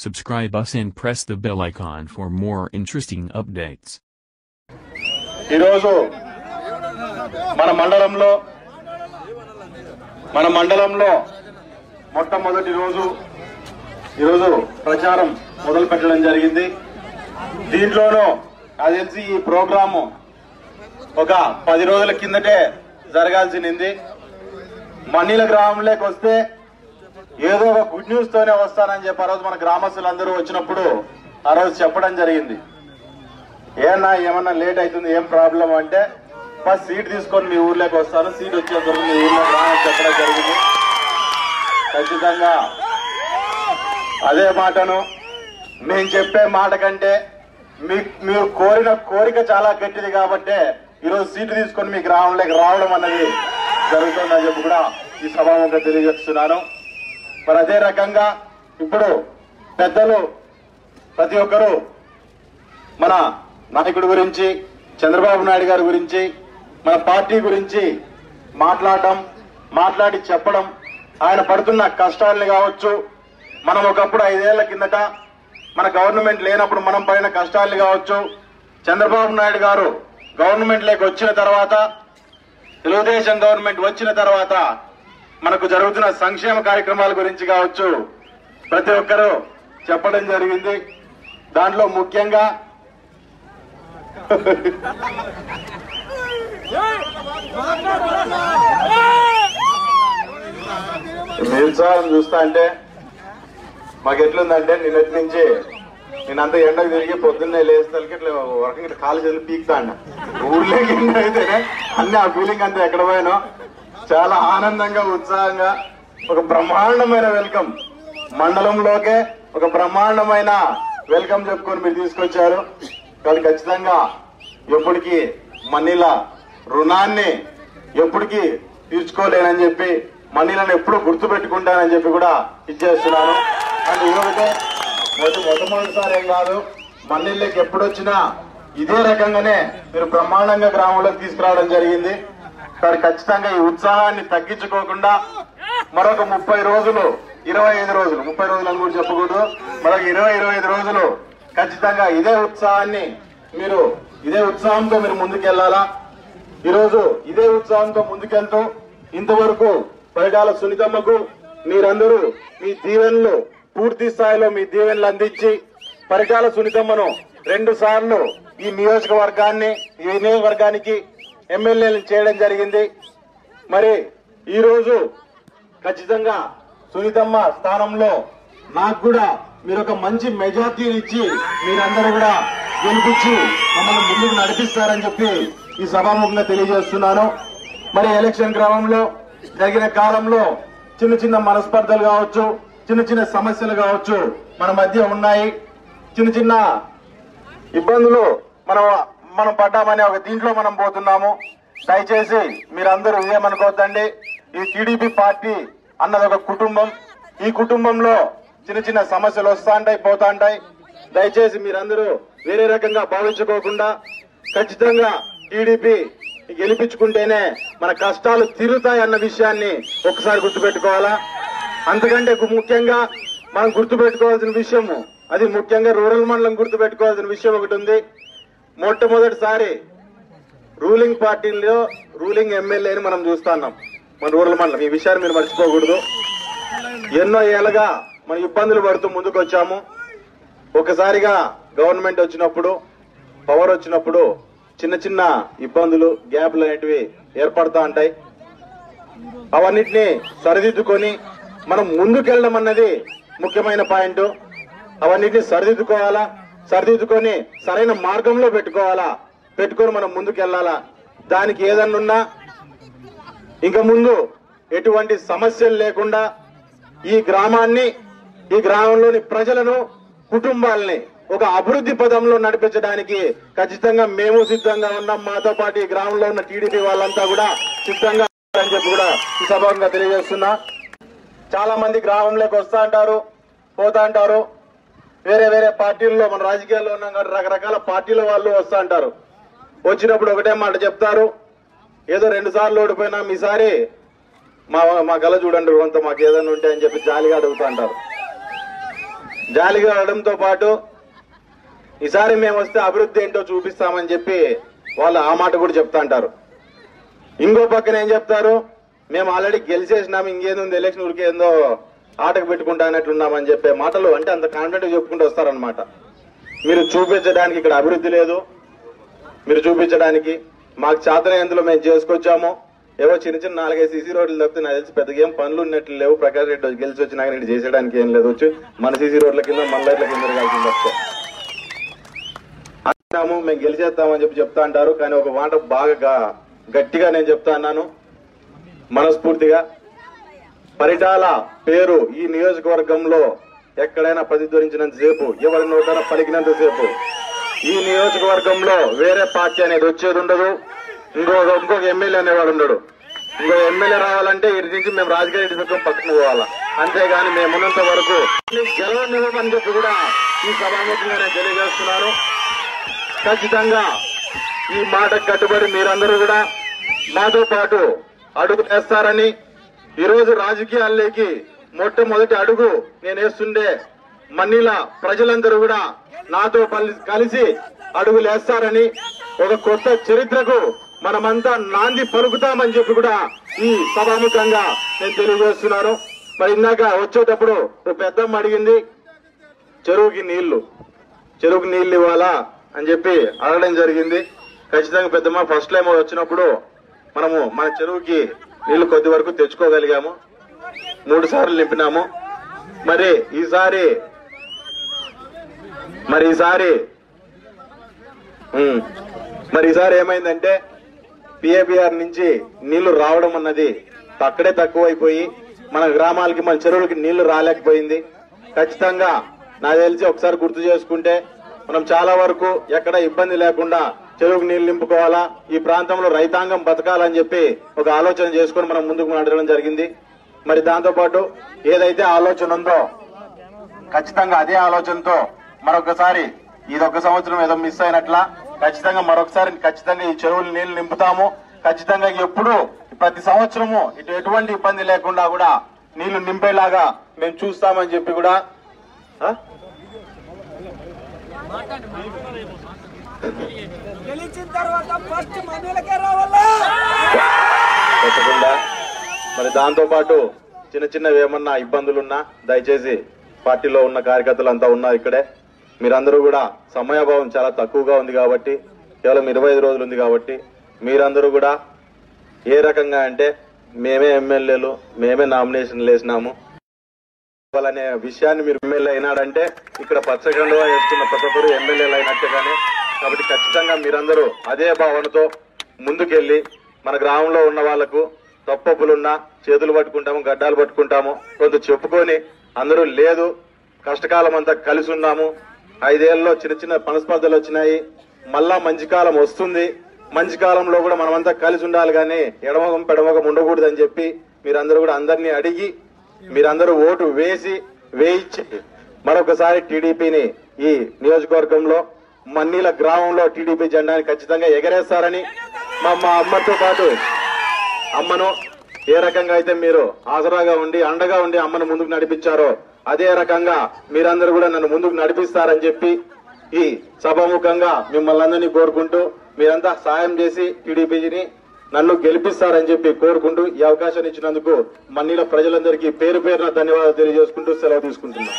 Subscribe us and press the bell icon for more interesting updates. ఈరోజు మన మండలంలో మన మండలంలో మొట్టమొదటి రోజు ఈరోజు ప్రచారం మొదలు పెట్టడం జరిగింది దీంట్లోనూ నాకు తెలిసి ఈ ప్రోగ్రాము ఒక పది రోజుల కిందటే జరగాల్సింది మన్నీల గ్రామంలోకి వస్తే ఏదో ఒక గుడ్ న్యూస్ తోనే వస్తానని చెప్పి ఆ రోజు మన గ్రామస్తులందరూ వచ్చినప్పుడు ఆ రోజు చెప్పడం జరిగింది. ఏమన్నా ఏమన్నా లేట్ అవుతుంది ఏం ప్రాబ్లం అంటే ఫస్ట్ సీట్ తీసుకొని మీ ఊర్లోకి వస్తాను సీట్ వచ్చేసరికి మీ ఊర్లో రాని చెప్పడం జరిగింది. ఖచ్చితంగా అదే మాటను మేము చెప్పే మాట కంటే మీ మీరు కోరిన కోరిక చాలా గట్టిది కాబట్టి ఈరోజు సీటు తీసుకొని మీ గ్రామంలోకి రావడం అన్నది జరుగుతుందని చెప్పి కూడా ఈ సభాముఖంగా తెలియజేస్తున్నాను. మరి అదే రకంగా ఇప్పుడు పెద్దలు ప్రతి ఒక్కరూ మన నాయకుడి గురించి చంద్రబాబు నాయుడు గారి గురించి మన పార్టీ గురించి మాట్లాడటం మాట్లాడి చెప్పడం ఆయన పడుతున్న కష్టాలని కావచ్చు మనం ఒకప్పుడు ఐదేళ్ళ కిందట మన గవర్నమెంట్ లేనప్పుడు మనం పడిన కష్టాలని కావచ్చు చంద్రబాబు నాయుడు గారు గవర్నమెంట్ లేక వచ్చిన తర్వాత తెలుగుదేశం గవర్నమెంట్ వచ్చిన తర్వాత మనకు జరుగుతున్న సంక్షేమ కార్యక్రమాల గురించి కావచ్చు ప్రతి ఒక్కరూ చెప్పడం జరిగింది. దాంట్లో ముఖ్యంగా నిరుత్సాహం చూస్తా అంటే మాకు ఎట్లుందంటే నిన్నటి నుంచి నేనంతా ఎండకు తిరిగి పొద్దున్నే లేస్తలకి ఇట్లా వరకు ఇట్లా కాలు చేతులు పీకుతా అన్న. ఊర్లోకి ఎండ అయితేనే అన్ని ఆ ఫీలింగ్ అంతా ఎక్కడ పోయినో. చాలా ఆనందంగా ఉత్సాహంగా ఒక బ్రహ్మాండమైన వెల్కమ్. మండలంలోకే ఒక బ్రహ్మాండమైన వెల్కమ్ చెప్పుకొని మీరు తీసుకొచ్చారు. కానీ ఖచ్చితంగా ఎప్పటికీ మనీల రుణాన్ని ఎప్పటికీ తీర్చుకోలేనని చెప్పి మనీలను ఎప్పుడు గుర్తుపెట్టుకుంటానని చెప్పి కూడా ఇచ్చేస్తున్నాను. అండ్ ఇదొకటే మొదటి మొట్టమొదటిసారి ఏం కాదు మన్నీళ్ళకి ఎప్పుడొచ్చినా ఇదే రకంగానే మీరు బ్రహ్మాండంగా గ్రామంలోకి తీసుకురావడం జరిగింది. కానీ ఖచ్చితంగా ఈ ఉత్సాహాన్ని తగ్గించుకోకుండా మరొక ముప్పై రోజులు ఇరవై ఐదు రోజులు ముప్పై రోజులు అని కూడా చెప్పకూడదు. మరొక ఇరవై ఇరవై ఐదు రోజులు ఖచ్చితంగా ఇదే ఉత్సాహాన్ని మీరు ఇదే ఉత్సాహంతో మీరు ముందుకెళ్ళాలా ఈరోజు ఇదే ఉత్సాహంతో ముందుకెళ్తూ ఇంతవరకు పరిటాల సునీతమ్మకు మీరందరూ మీ దీవెనలు పూర్తి స్థాయిలో మీ దీవెనలు అందించి పరిటాల సునీతమ్మను రెండు సార్లు ఈ నియోజకవర్గాన్ని ఈ నియోజకవర్గానికి ఎమ్మెల్యేలు చేయడం జరిగింది. మరి ఈరోజు ఖచ్చితంగా సునీతమ్మ స్థానంలో నాకు కూడా మీరు ఒక మంచి మెజార్టీని ఇచ్చి మీరందరూ కూడా గెలిపించి మమ్మల్ని ముందుకు నడిపిస్తారని చెప్పి ఈ సభాముఖంగా తెలియజేస్తున్నాను. మరి ఎలక్షన్ క్రమంలో జరిగిన కాలంలో చిన్న చిన్న మనస్పర్ధలు కావచ్చు చిన్న చిన్న సమస్యలు కావచ్చు మన మధ్య ఉన్నాయి. చిన్న చిన్న ఇబ్బందులు మనం మనం పడ్డామనే ఒక దీంట్లో మనం పోతున్నాము. దయచేసి మీరందరూ ఏమనుకోవద్దండి. ఈ టీడీపీ పార్టీ అన్నది ఒక కుటుంబం. ఈ కుటుంబంలో చిన్న చిన్న సమస్యలు వస్తా ఉంటాయి పోతా ఉంటాయి దయచేసి మీరందరూ వేరే రకంగా భావించుకోకుండా ఖచ్చితంగా టీడీపీ గెలిపించుకుంటేనే మన కష్టాలు తీరుతాయి అన్న విషయాన్ని ఒకసారి గుర్తుపెట్టుకోవాలా? అంతకంటే ముఖ్యంగా మనం గుర్తుపెట్టుకోవాల్సిన విషయము అది ముఖ్యంగా రూరల్ మండలం గుర్తుపెట్టుకోవాల్సిన విషయం ఒకటి ఉంది. మొట్టమొదటిసారి రూలింగ్ పార్టీలో రూలింగ్ ఎమ్మెల్యేని మనం చూస్తున్నాం మన రూరల్ మండలం. ఈ విషయాన్ని మీరు మర్చిపోకూడదు. ఎన్నో ఏళ్ళగా మనం ఇబ్బందులు పడుతూ ముందుకు వచ్చాము ఒకసారిగా గవర్నమెంట్ వచ్చినప్పుడు పవర్ వచ్చినప్పుడు చిన్న చిన్న ఇబ్బందులు గ్యాప్లు అనేటివి ఏర్పడతా ఉంటాయి. అవన్నిటిని సరిదిద్దుకొని మనం ముందుకెళ్ళడం అన్నది ముఖ్యమైన పాయింట్. అవన్నిటిని సరిదిద్దుకోవాలా? సరిదిద్దుకొని సరైన మార్గంలో పెట్టుకోవాలా? పెట్టుకొని మనం ముందుకెళ్ళాలా? దానికి ఏదన్నున్నా? ఇంకా ముందు ఎటువంటి సమస్యలు లేకుండా ఈ గ్రామాన్ని ఈ గ్రామంలోని ప్రజలను కుటుంబాలని ఒక అభివృద్ధి పదంలో నడిపించడానికి ఖచ్చితంగా మేము సిద్ధంగా ఉన్నాం. మాతో పాటు ఈ గ్రామంలో ఉన్న టీడీపీ వాళ్ళంతా కూడా సిద్ధంగా అని చెప్పి కూడా ఈ సభంగా తెలియజేస్తున్నా. చాలా మంది గ్రామంలోకి వస్తా అంటారు పోతా అంటారు. వేరే వేరే పార్టీల్లో మన రాజకీయాల్లో ఉన్నాం కాబట్టి రకరకాల పార్టీల వాళ్ళు వస్తా అంటారు. వచ్చినప్పుడు ఒకటే మాట చెప్తారు. ఏదో రెండు సార్లు ఓడిపోయినా ఈసారి మా మా గల చూడండి కొంత మాకు ఏదైనా ఉంటే అని చెప్పి జాలిగా అడుగుతా అంటారు. జాలిగా అడగడంతో పాటు ఈసారి మేము వస్తే అభివృద్ధి ఏంటో చూపిస్తామని చెప్పి వాళ్ళు ఆ మాట కూడా చెప్తా అంటారు. ఇంకో పక్కన ఏం చెప్తారు? మేము ఆల్రెడీ గెలిచేసినాము ఇంకేందో ఎలక్షన్ ఉరికేందో ఆటకు పెట్టుకుంటానట్లున్నామని చెప్పే మాటలు అంటే అంత కాన్ఫిడెంట్ చెప్పుకుంటూ వస్తారనమాట మీరు చూపించడానికి ఇక్కడ అభివృద్ధి లేదు. మీరు చూపించడానికి మాకు చేతనయందులో మేము చేసుకొచ్చాము. ఏవో చిన్న చిన్న నాలుగైదు సీసీ రోడ్లు తప్పితే నాకు తెలిసి పెద్దగా ఏం పనులు ఉన్నట్లు లేవు. ప్రకాష్ రెడ్డి గెలిచి వచ్చినాక నేను చేసేయడానికి ఏం లేదు. వచ్చి మన సీసీ రోడ్ల కింద మన లైట్ల కింద కలిసింది వస్తే. అంటాము మేము గెలిచేస్తామని చెప్పి చెప్తా అంటారు. కానీ ఒక మాట బాగా గట్టిగా నేను చెప్తా అన్నాను. మనస్ఫూర్తిగా. పరిటాల పేరు ఈ నియోజకవర్గంలో ఎక్కడైనా ప్రతిధ్వనించినంత సేపు ఎవరి నోటైనా పలికినంత సేపు ఈ నియోజకవర్గంలో వేరే పార్టీ అనేది వచ్చేది ఉండదు. ఇంకొక ఇంకొక ఎమ్మెల్యే అనేవాడు ఉండడు. ఇంకో ఎమ్మెల్యే రావాలంటే ఇటు నుంచి మేము రాజకీయ దుఃఖం పక్కన పోవాలా. అంతేగాని మేమున్నంత వరకు గెలవనివ్వమని చెప్పి కూడా ఈ సభాముఖంగా నేను తెలియజేస్తున్నాను. ఖచ్చితంగా ఈ మాటకు కట్టుబడి మీరందరూ కూడా మాతో పాటు అడుగు వేస్తారని ఈరోజు రాజకీయాల్లోకి మొట్టమొదటి అడుగు నేనేస్తుండే మన్నిల మన్నీల ప్రజలందరూ కూడా నాతో కలిసి అడుగులేస్తారని ఒక కొత్త చరిత్రకు మనమంతా నాంది పలుకుతామని చెప్పి కూడా ఈ సభాముఖంగా నేను తెలియజేస్తున్నాను. మరి ఇందాక వచ్చేటప్పుడు ఒక పెద్దమ్మ అడిగింది చెరువుకి నీళ్ళు చెరువుకి నీళ్ళు ఇవ్వాలా? అని చెప్పి అడగడం జరిగింది. ఖచ్చితంగా పెద్దమ్మ ఫస్ట్ టైం వచ్చినప్పుడు మనము మన చెరువుకి నీళ్ళు కొద్ది వరకు తెచ్చుకోగలిగాము. మూడు సార్లు నింపినాము. మరి ఈసారి. మరి ఈసారి. మరి ఈసారి ఏమైందంటే పిఏబిఆర్ నుంచి నీళ్ళు రావడం అన్నది అక్కడే తక్కువైపోయి మన గ్రామాలకి మన చెరువులకి నీళ్ళు రాలేకపోయింది. ఖచ్చితంగా నాకు తెలిసి ఒకసారి గుర్తు చేసుకుంటే మనం చాలా వరకు ఎక్కడ ఇబ్బంది లేకుండా చెరువుకు నీళ్ళు నింపుకోవాలా? ఈ ప్రాంతంలో రైతాంగం బతకాలని చెప్పి ఒక ఆలోచన చేసుకొని మనం ముందుకు నడవడం జరిగింది. మరి దాంతోపాటు ఏదైతే ఆలోచన ఉందో ఖచ్చితంగా అదే ఆలోచనతో మరొకసారి ఇదొక సంవత్సరం ఏదో మిస్ అయినట్లా ఖచ్చితంగా మరొకసారి ఖచ్చితంగా ఈ చెరువులు నీళ్ళు నింపుతాము. ఖచ్చితంగా ఎప్పుడు ప్రతి సంవత్సరము ఇటు ఎటువంటి ఇబ్బంది లేకుండా కూడా నీళ్ళు నింపేలాగా మేము చూస్తామని చెప్పి కూడా గెలిచిన తర్వాత ఫస్ట్ మనీలకే రావాలా? మరి దాంతో పాటు చిన్న చిన్నవి ఏమన్నా ఇబ్బందులున్నా దయచేసి పార్టీలో ఉన్న కార్యకర్తలు అంతా ఉన్నారు ఇక్కడే. మీరందరూ కూడా సమయాభావం చాలా తక్కువగా ఉంది కాబట్టి కేవలం ఇరవై ఐదు రోజులు ఉంది కాబట్టి మీరందరూ కూడా ఏ రకంగా అంటే మేమే ఎమ్మెల్యేలు మేమే నామినేషన్లు వేసినాము. అనే విషయాన్ని మీరు ఎమ్మెల్యే అయినాడంటే ఇక్కడ పచ్చగండుగా వేస్తున్న ప్రతి ఒక్కరు ఎమ్మెల్యేలు అయినట్టుగానే కాబట్టి ఖచ్చితంగా మీరందరూ అదే భావనతో ముందుకెళ్ళి మన గ్రామంలో ఉన్న వాళ్ళకు తప్పప్పులున్నా చేతులు పట్టుకుంటాము గడ్డాలు పట్టుకుంటాము. కొంత చెప్పుకొని అందరూ లేదు కష్టకాలం అంతా కలిసి ఉన్నాము. ఐదేళ్ళలో చిన్న చిన్న పనస్పర్ధలు వచ్చినాయి. మళ్ళా మంచి కాలం వస్తుంది. మంచి కాలంలో కూడా మనమంతా కలిసి ఉండాలి కానీ ఎడమగం పెడమగం ఉండకూడదని చెప్పి మీరందరూ కూడా అందరినీ అడిగి మీరందరూ ఓటు వేసి వేయించి మరొకసారి టీడీపీని ఈ నియోజకవర్గంలో మన్నీల గ్రామంలో టీడీపీ జెండాని ఖచ్చితంగా ఎగరేస్తారని మా మా అమ్మతో పాటు అమ్మను ఏ రకంగా అయితే మీరు ఆసరాగా ఉండి అండగా ఉండి అమ్మను ముందుకు నడిపించారో అదే రకంగా మీరందరూ కూడా నన్ను ముందుకు నడిపిస్తారని చెప్పి ఈ సభాముఖంగా మిమ్మల్ని అందరినీ కోరుకుంటూ మీరంతా సాయం చేసి టీడీపీని నన్ను గెలిపిస్తారని చెప్పి కోరుకుంటూ ఈ అవకాశాన్ని ఇచ్చినందుకు మన్నీల ప్రజలందరికీ పేరు పేరున ధన్యవాదాలు తెలియజేసుకుంటూ సెలవు తీసుకుంటున్నాను.